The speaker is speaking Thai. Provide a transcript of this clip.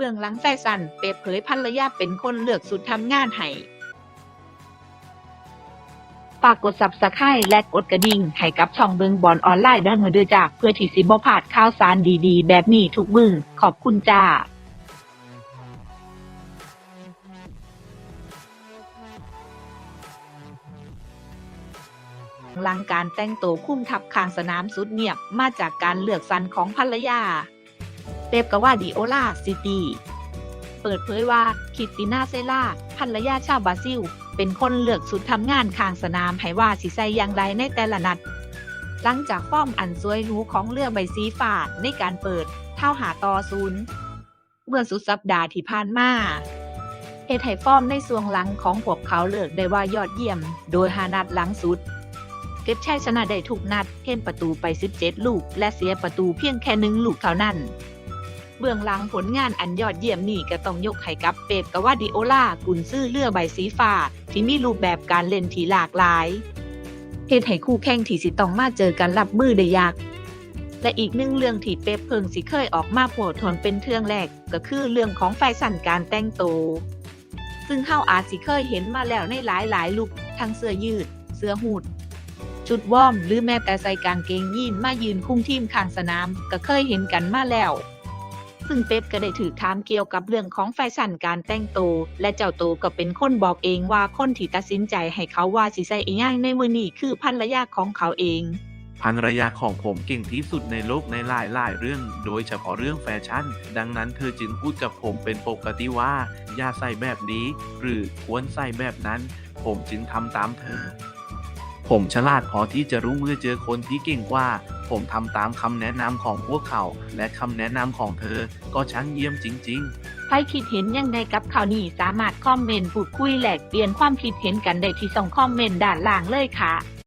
บื้องหลังแฟชั่นเปิดเผยภรรยาเป็นคนเลือกสุดทำงานให้ฝากกด Subscribe และกดกระดิ่งให้กับช่องเบิงบอลออนไลน์ด้านเด้อจ้าเพื่อที่สิบ่พลาดข่าวสารดีๆ แบบนี้ทุกมือขอบคุณจ้าหลังการแต่งตัวคุ้มทับคางสนามสุดเงียบมาจากการเลือกสรรของภรรยา เปปกาวาดิโอลาซิตี้เปิดเผยว่าคิตติน่าเซล่าภรรยาชาวบราซิล เป็นคนเลือกสุดทำงานข้างสนามให้ว่าสิใส่อย่างไรในแต่ละนัด หลังจากฟอมอันสวยหรูของเรือใบสีฟ้าในการเปิดเท่าหาต่อศูนย์เมื่อสุดสัปดาห์ที่ผ่านมาเฮดให้ฟอร์มในส่วงหลังของพวกเขาเลิกได้ว่ายอดเยี่ยม โดยหานัดหลังสุด เก็บชัยชนะได้ทุกนัดเพ่นประตูไป 17 ลูก และเสียประตูเพียงแค่หนึ่งลูกเท่านั้น เบื้องหลังผลงานอันยอดเยี่ยมนี่ก็ต้องยกให้กับเปปกาวาดิโอลากุนซื่อเลือใบสีฟ้าที่มีรูปแบบการเล่นที่หลากหลายเฮ็ดให้คู่แข่งที่สิต้องมาเจอกันรับมือได้ยาก และอีกหนึ่งเรื่องที่เป๊ปเพิ่งสิเคยออกมาโผดทนเป็นเทืองแรกก็คือเรื่องของแฟชั่นการแต่งตัวซึ่งเฮาอาจสิเคยเห็นมาแล้วในหลายหลายๆลุคทั้งเสื้อยืด เสื้อหูดชุดวอร์มหรือแม้แต่ใส่กางเกงยีนมายืนคุ้มทีมข้างสนาม ก็เคยเห็นกันมาแล้ว ซึ่งเป๊ปก็ได้ถือถามเกี่ยวกับเรื่องของแฟชั่นการแต่งตัวและเจ้าตัวก็เป็นคนบอกเองว่าคนที่ตัดสินใจให้เขาว่าสิใส่อีหยังในมือนี้คือภรรยาของเขาเองภรรยาของผมเก่งที่สุดในโลกในหลายหลายเรื่อง โดยเฉพาะเรื่องแฟชั่น ดังนั้นเธอจึงพูดกับผมเป็นปกติว่า อย่าใส่แบบนี้ หรือควรใส่แบบนั้น ผมจึงทำตามเธอ ผมฉลาดพอที่จะรู้เมื่อเจอคนที่เก่งกว่า ผมทำตามคำแนะนำของพวกเขา และคำแนะนำของเธอ ก็ช่างเยี่ยมจริง ๆใครคิดเห็นยังไงกับข่าวนี้สามารถคอมเมนต์พูดคุยแลกเปลี่ยนความคิดเห็นกันได้ที่ส่องคอมเมนต์ด้านล่างเลยค่ะ